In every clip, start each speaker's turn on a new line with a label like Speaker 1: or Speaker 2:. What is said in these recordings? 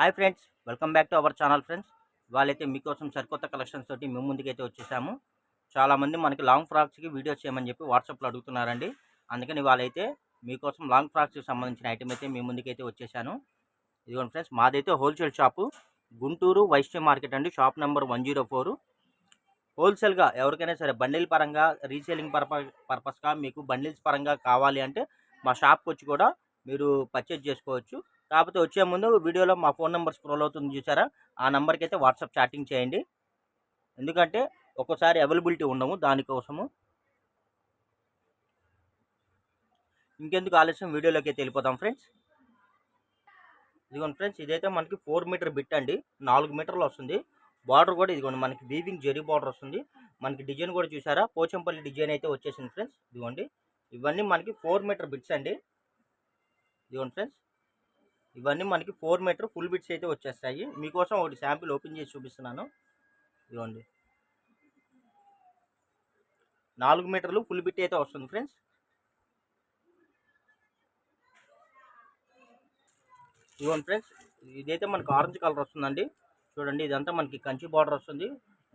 Speaker 1: Hi friends welcome back to our channel friends వాళ్ళైతే మీకోసం సరికొత్త కలెక్షన్స్ తోటి మేము ముందుకైతే వచ్చేసాము చాలామంది మనకి లాంగ్ ఫ్రాక్స్కి వీడియోస్ చేయమని చెప్పి వాట్సాప్లో అడుగుతున్నారండి అందుకని వాళ్ళైతే మీకోసం లాంగ్ ఫ్రాక్స్కి సంబంధించిన ఐటమ్ అయితే మీ ముందుకైతే వచ్చేసాను ఇదిగోండి ఫ్రెండ్స్ మాదైతే wholesale shop Guntur Vaishya market అండి shop number one zero four హోల్సేల్గా ఎవరికైనా సరే బండిల్ పరంగా రీసేలింగ్ పర్ప పర్పస్గా మీకు బండిల్స్ పరంగా కావాలి అంటే మా షాప్కి వచ్చి కూడా మీరు పర్చేజ్ చేసుకోవచ్చు కాకపోతే వచ్చే ముందు వీడియోలో మా ఫోన్ నెంబర్ స్క్రోల్ అవుతుంది చూసారా ఆ నెంబర్కి అయితే వాట్సాప్ చాటింగ్ చేయండి ఎందుకంటే ఒక్కోసారి అవైలబిలిటీ ఉండము దానికోసము ఇంకెందుకు ఆలస్యం వీడియోలోకి అయితే వెళ్ళిపోతాం ఫ్రెండ్స్ ఇదిగోండి ఫ్రెండ్స్ ఇదైతే మనకి ఫోర్ మీటర్ బిట్ అండి నాలుగు మీటర్లు వస్తుంది బార్డర్ కూడా ఇదిగోండి మనకి వీవింగ్ జెరీ బార్డర్ వస్తుంది మనకి డిజైన్ కూడా చూసారా పోచంపల్లి డిజైన్ అయితే వచ్చేసింది ఫ్రెండ్స్ ఇదిగోండి ఇవన్నీ మనకి ఫోర్ మీటర్ బిట్స్ అండి ఇదిగోండి ఫ్రెండ్స్ ఇవన్నీ మనకి ఫోర్ మీటర్ ఫుల్ బిట్స్ అయితే వచ్చేస్తాయి మీకోసం ఒకటి శాంపిల్ ఓపెన్ చేసి చూపిస్తున్నాను ఇవ్వండి నాలుగు మీటర్లు ఫుల్ బిట్ అయితే వస్తుంది ఫ్రెండ్స్ ఇదిగోండి ఫ్రెండ్స్ ఇదైతే మనకు ఆరెంజ్ కలర్ వస్తుందండి చూడండి ఇదంతా మనకి కంచి బార్డర్ వస్తుంది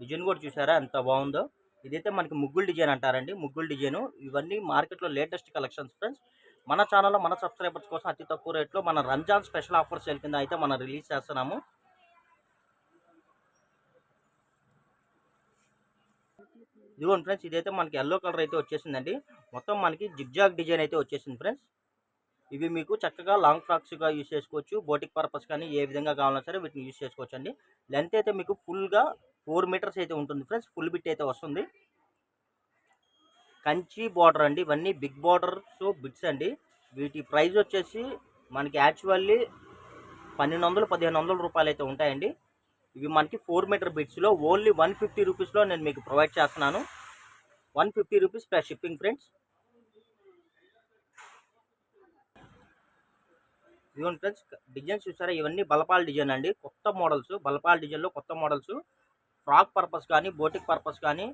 Speaker 1: డిజైన్ కూడా చూసారా ఎంత బాగుందో ఇదైతే మనకి ముగ్గులు డిజైన్ అంటారండి ముగ్గులు డిజైను ఇవన్నీ మార్కెట్లో లేటెస్ట్ కలెక్షన్స్ ఫ్రెండ్స్ మన ఛానల్లో మన సబ్స్క్రైబర్స్ కోసం అతి తక్కువ రేట్లో మన రంజాన్ స్పెషల్ ఆఫర్ సేల్ కింద అయితే మనం రిలీజ్ చేస్తున్నాము ఇదిగోండి ఫ్రెండ్స్ ఇదైతే మనకి ఎల్లో కలర్ అయితే వచ్చేసిందండి మొత్తం మనకి జిగ్జాగ్ డిజైన్ అయితే వచ్చేసింది ఫ్రెండ్స్ ఇవి మీకు చక్కగా లాంగ్ ఫ్రాక్స్గా యూస్ చేసుకోవచ్చు బోటిక్ పర్పస్ కానీ ఏ విధంగా కావాలన్నా సరే వీటిని యూస్ చేసుకోవచ్చు అండి లెంత్ అయితే మీకు ఫుల్గా ఫోర్ మీటర్స్ అయితే ఉంటుంది ఫ్రెండ్స్ ఫుల్ బిట్ అయితే వస్తుంది కంచి బార్డర్ అండి ఇవన్నీ బిగ్ బార్డర్ సో బిట్స్ అండి వీటి ప్రైస్ వచ్చేసి మనకి యాక్చువల్లీ పన్నెండు వందలు పదిహేను వందల రూపాయలు అయితే ఉంటాయండి ఇవి మనకి ఫోర్ మీటర్ బిట్స్లో ఓన్లీ వన్ ఫిఫ్టీ రూపీస్లో నేను మీకు ప్రొవైడ్ చేస్తున్నాను one fifty rupees plus shipping friends ఇవన్నీ ఫ్రెండ్స్ డిజైన్స్ చూసారా ఇవన్నీ బలపాల డిజైన్ అండి కొత్త మోడల్స్ బలపాల డిజైన్లో కొత్త మోడల్స్ ఫ్రాక్ పర్పస్ కానీ బోటిక్ పర్పస్ కానీ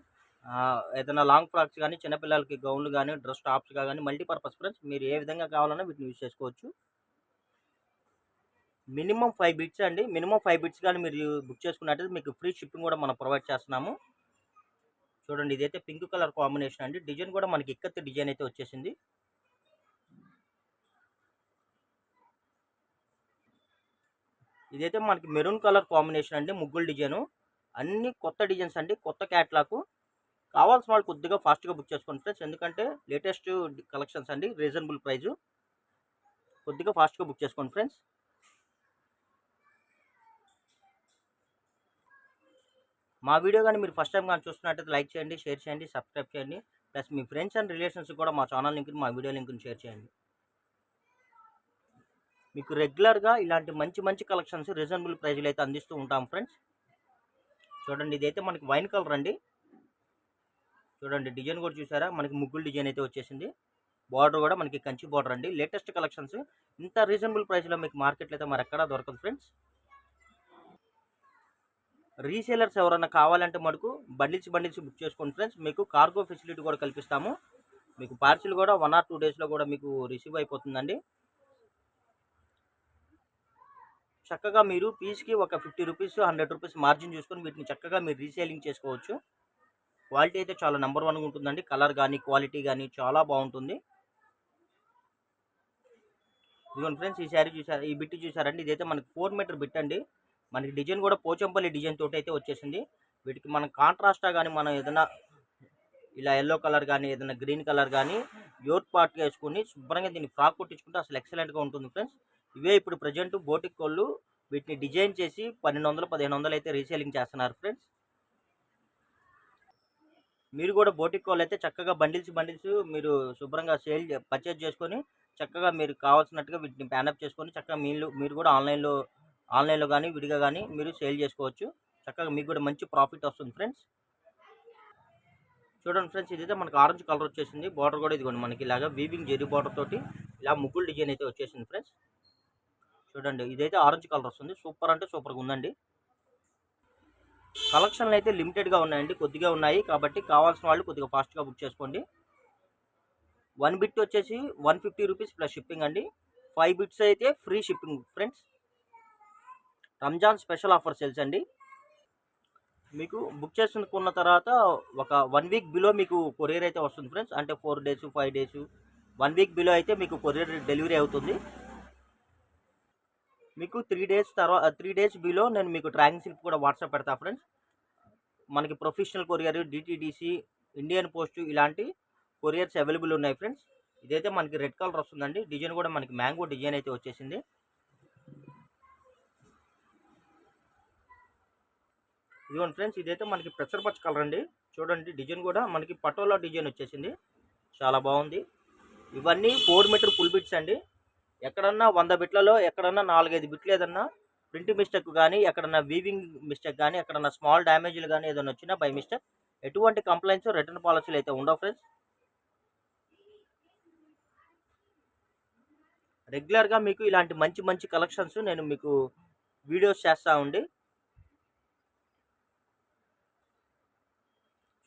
Speaker 1: ఏదైనా లాంగ్ ఫ్రాక్స్ కానీ చిన్నపిల్లలకి గౌన్లు కానీ డ్రెస్ టాప్స్ కానీ మల్టీపర్పస్ ఫ్రెండ్స్ మీరు ఏ విధంగా కావాలన్నా వీటిని యూజ్ చేసుకోవచ్చు మినిమం ఫైవ్ బిట్స్ అండి మినిమం ఫైవ్ బిట్స్ కానీ మీరు బుక్ చేసుకున్నట్టయితే మీకు ఫ్రీ షిప్పింగ్ కూడా మనం ప్రొవైడ్ చేస్తున్నాము చూడండి ఇదైతే పింక్ కలర్ కాంబినేషన్ అండి డిజైన్ కూడా మనకి ఇక్కత్తి డిజైన్ అయితే వచ్చేసింది ఇదైతే మనకి మెరూన్ కలర్ కాంబినేషన్ అండి ముగ్గులు డిజైను అన్ని కొత్త డిజైన్స్ అండి కొత్త క్యాట్లాకు కావాల్సిన వాళ్ళు కొద్దిగా ఫాస్ట్గా బుక్ చేసుకోండి ఫ్రెండ్స్ ఎందుకంటే లేటెస్ట్ కలెక్షన్స్ అండి రీజనబుల్ ప్రైజు కొద్దిగా ఫాస్ట్గా బుక్ చేసుకోండి ఫ్రెండ్స్ మా వీడియో కానీ మీరు ఫస్ట్ టైం కానీ చూస్తున్నట్టయితే లైక్ చేయండి షేర్ చేయండి సబ్స్క్రైబ్ చేయండి ప్లస్ మీ ఫ్రెండ్స్ అండ్ రిలేషన్స్ కూడా మా ఛానల్ లింక్ని మా వీడియో లింక్ని షేర్ చేయండి మీకు రెగ్యులర్గా ఇలాంటి మంచి మంచి కలెక్షన్స్ రీజనబుల్ ప్రైజ్లు అయితే అందిస్తూ ఉంటాం ఫ్రెండ్స్ చూడండి ఇదైతే మనకి వైన్ కలర్ అండి చూడండి డిజైన్ కూడా చూసారా మనకి ముగ్గులు డిజైన్ అయితే వచ్చేసింది బార్డర్ కూడా మనకి కంచి బార్డర్ అండి లేటెస్ట్ కలెక్షన్స్ ఇంత రీజనబుల్ ప్రైస్లో మీకు మార్కెట్లో అయితే మరి ఎక్కడా దొరకదు ఫ్రెండ్స్ రీసేలర్స్ ఎవరైనా కావాలంటే మనకు బండిల్స్ బండిల్స్ బుక్ చేసుకోండి ఫ్రెండ్స్ మీకు కార్గో ఫెసిలిటీ కూడా కల్పిస్తాము మీకు పార్సిల్ కూడా వన్ ఆర్ టూ డేస్లో కూడా మీకు రిసీవ్ అయిపోతుందండి చక్కగా మీరు పీస్కి ఒక fifty rupees hundred rupees margin చూసుకొని వీటిని చక్కగా మీరు రీసేలింగ్ చేసుకోవచ్చు క్వాలిటీ అయితే చాలా నెంబర్ వన్గా ఉంటుందండి కలర్ కానీ క్వాలిటీ కానీ చాలా బాగుంటుంది ఇదిగోండి ఫ్రెండ్స్ ఈ శారీ చూసారు ఈ బిట్ చూసారండి ఇదైతే మనకి ఫోర్ మీటర్ బిట్ అండి మనకి డిజైన్ కూడా పోచంపల్లి డిజైన్ తోటి అయితే వచ్చేసింది వీటికి మనం కాంట్రాస్టా కానీ మనం ఏదైనా ఇలా ఎల్లో కలర్ కానీ ఏదైనా గ్రీన్ కలర్ కానీ యోర్ పార్ట్గా వేసుకుని శుభ్రంగా దీన్ని ఫ్రాక్ కొట్టించుకుంటే అసలు ఎక్సలెంట్గా ఉంటుంది ఫ్రెండ్స్ ఇవే ఇప్పుడు ప్రజెంట్ బోటిక్ కోళ్ళు వీటిని డిజైన్ చేసి పన్నెండు పదిహేను వందలు అయితే రీసేలింగ్ చేస్తున్నారు ఫ్రెండ్స్ మీరు కూడా బోటిక్ వాళ్ళు అయితే చక్కగా బండిల్స్ బండిల్స్ మీరు శుభ్రంగా సేల్ పర్చేజ్ చేసుకొని చక్కగా మీరు కావాల్సినట్టుగా వీటిని ప్యానప్ చేసుకొని చక్కగా మీరు మీరు కూడా ఆన్లైన్లో ఆన్లైన్లో కానీ విడిగా కానీ మీరు సేల్ చేసుకోవచ్చు చక్కగా మీకు కూడా మంచి ప్రాఫిట్ వస్తుంది ఫ్రెండ్స్ చూడండి ఫ్రెండ్స్ ఇదైతే మనకు ఆరెంజ్ కలర్ వచ్చేసింది బార్డర్ కూడా ఇదిగోండి మనకి ఇలాగా వీవింగ్ జెరీ బార్డర్ తోటి ఇలా ముగ్గులు డిజైన్ అయితే వచ్చేసింది ఫ్రెండ్స్ చూడండి ఇదైతే ఆరెంజ్ కలర్ వస్తుంది సూపర్ అంటే సూపర్గా ఉందండి కలెక్షన్లు అయితే లిమిటెడ్గా ఉన్నాయండి కొద్దిగా ఉన్నాయి కాబట్టి కావాల్సిన వాళ్ళు కొద్దిగా ఫాస్ట్గా బుక్ చేసుకోండి వన్ బిట్ వచ్చేసి one fifty rupees plus shipping అండి ఫైవ్ బిట్స్ అయితే free shipping friends Ramzan special offer sales అండి మీకు బుక్ చేసుకున్న తర్వాత ఒక వన్ వీక్ బిలో మీకు కొరియర్ అయితే వస్తుంది ఫ్రెండ్స్ అంటే four days five days one week below అయితే మీకు కొరియర్ డెలివరీ అవుతుంది మీకు త్రీ డేస్ తర్వాత త్రీ డేస్ బిలో నేను మీకు ట్రాకింగ్ స్లిప్ కూడా వాట్సాప్ పెడతా ఫ్రెండ్స్ మనకి professional courier DTDC Indian post ఇలాంటి కొరియర్స్ అవైలబుల్ ఉన్నాయి ఫ్రెండ్స్ ఇదైతే మనకి రెడ్ కలర్ వస్తుందండి డిజైన్ కూడా మనకి మ్యాంగో డిజైన్ అయితే వచ్చేసింది ఇదిగోండి ఫ్రెండ్స్ ఇదైతే మనకి ప్రెషర్ పచ్చ కలర్ అండి చూడండి డిజైన్ కూడా మనకి పటోలా డిజైన్ వచ్చేసింది చాలా బాగుంది ఇవన్నీ ఫోర్ మీటర్ ఫుల్ బిట్స్ అండి ఎక్కడన్నా వంద బిట్లలో ఎక్కడన్నా నాలుగైదు బిట్లు ఏదన్నా ప్రింట్ మిస్టేక్ కానీ ఎక్కడన్నా వీవింగ్ మిస్టేక్ కానీ ఎక్కడన్నా స్మాల్ డ్యామేజ్లు కానీ ఏదైనా వచ్చినా బై మిస్టేక్ ఎటువంటి కంప్లైంట్స్ రిటర్న్ పాలసీలు అయితే ఉండవు ఫ్రెండ్స్ రెగ్యులర్గా మీకు ఇలాంటి మంచి మంచి కలెక్షన్స్ నేను మీకు వీడియోస్ చేస్తూ ఉండి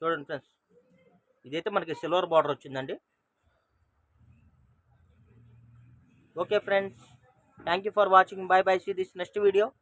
Speaker 1: చూడండి ఫ్రెండ్స్ ఇదైతే మనకి సిల్వర్ బార్డర్ వచ్చిందండి Okay friends, thank you for watching. Bye bye. See this next video.